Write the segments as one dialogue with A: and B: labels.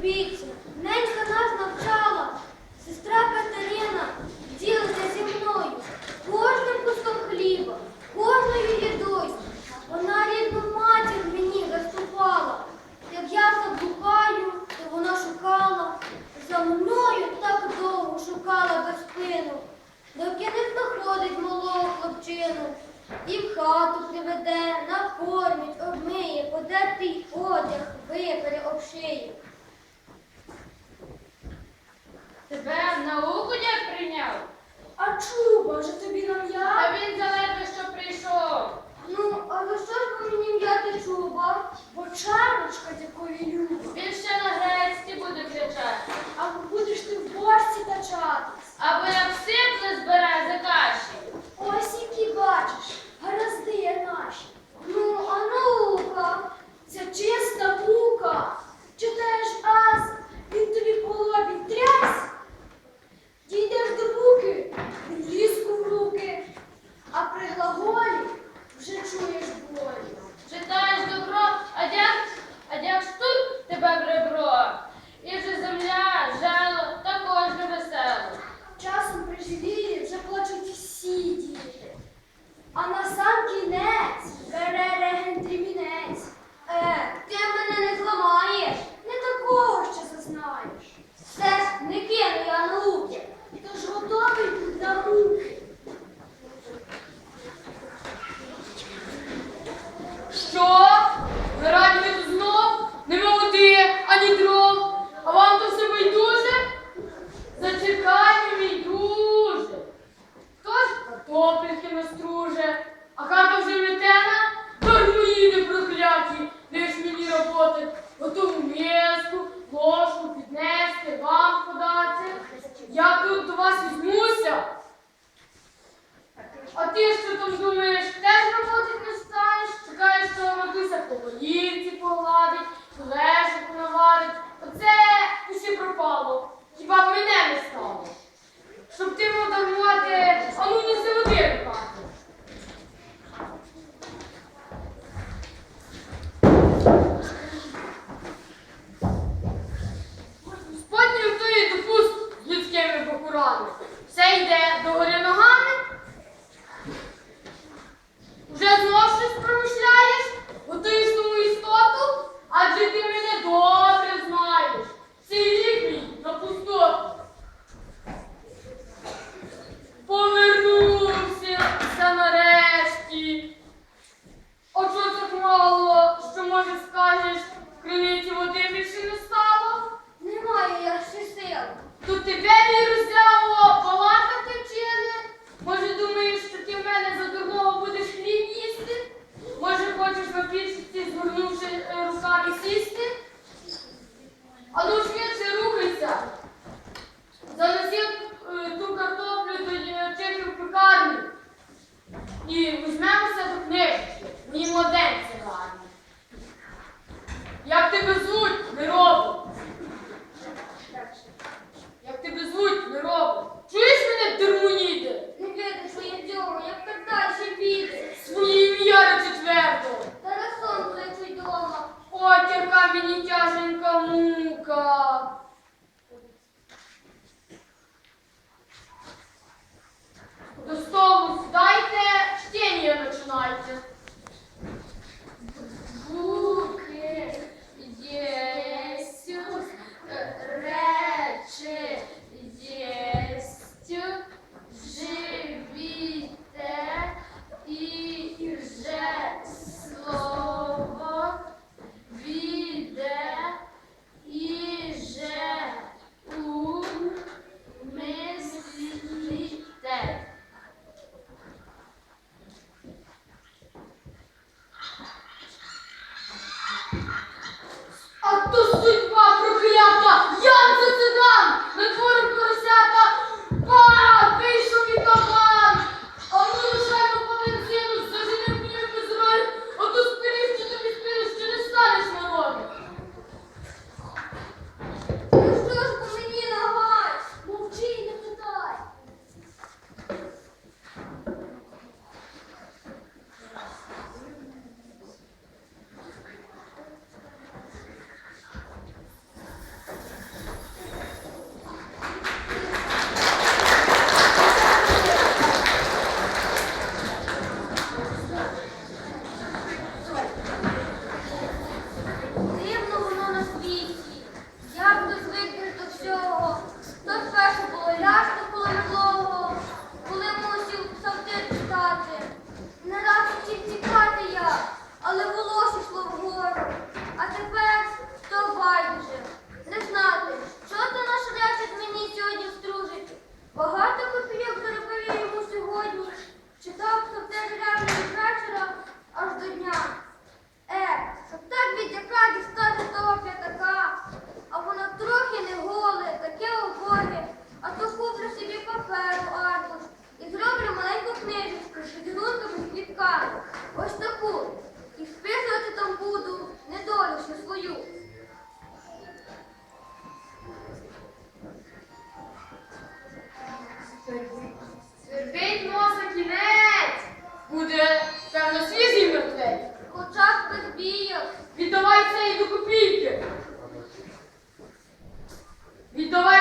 A: віці. Ненька нас навчала, сестра Катерина ділиться зі мною кожним куском хліба, кожною їдою. Вона рідну матір мені заступала. Як я заблукаю, то вона шукала. За мною так довго шукала без спину, доки не знаходить малого хлопчину. І в хату приведе, накормить, обмиє, поде твій одяг, випере, обшиє.
B: Тебе науку як прийняв?
A: А чуба вже тобі
B: нам
A: я?
B: а він заледве що прийшов.
A: Ну, але що ж мені м'яти чуба? Бо чарочка такої люба.
B: Він ще на грецькі буде кричати.
A: А будеш ти в
B: борці та 人は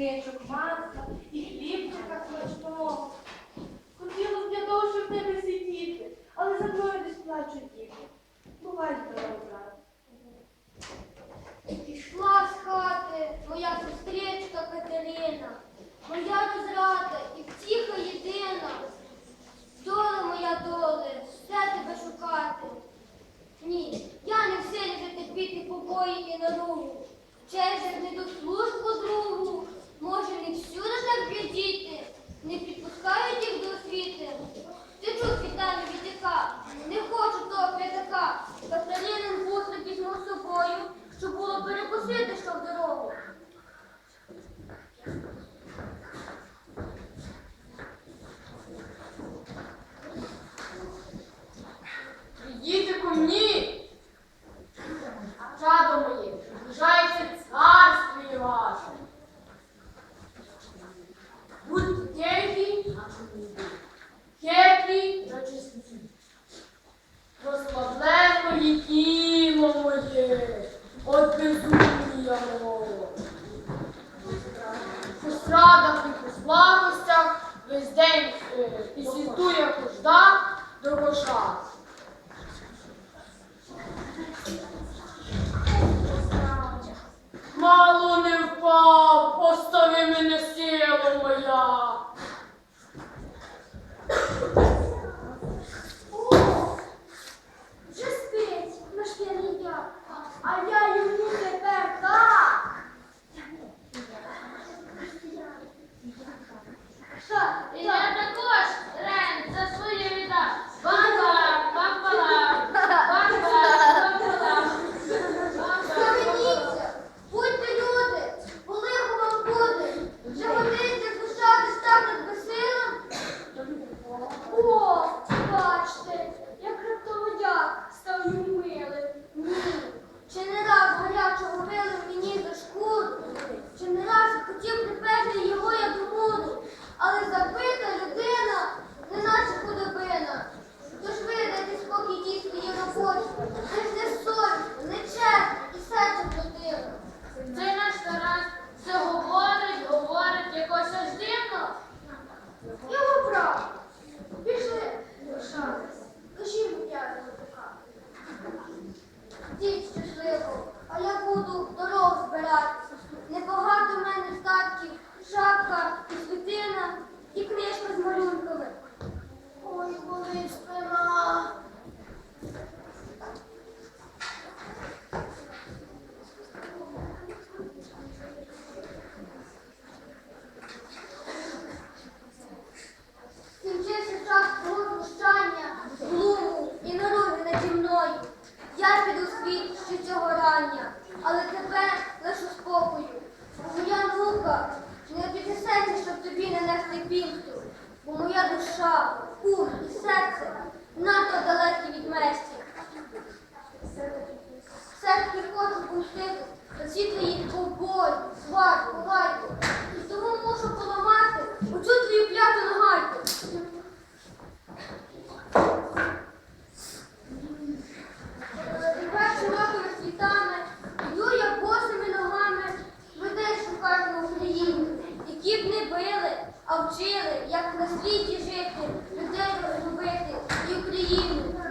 B: книжечок манка і
C: хлібчика смачного. Хотіла б
A: я
C: довше в тебе сидіти, але за мною десь плачуть діти. Бувай здорова. Пішла з хати моя
A: сестричка Катерина, моя розрада
B: і
A: втіха єдина.
B: Доле моя доле, все
A: тебе шукати. Ні, я не в силі вже терпіти побої і наругу. Через службу другу. Може, не всюди так діти, не під Amen.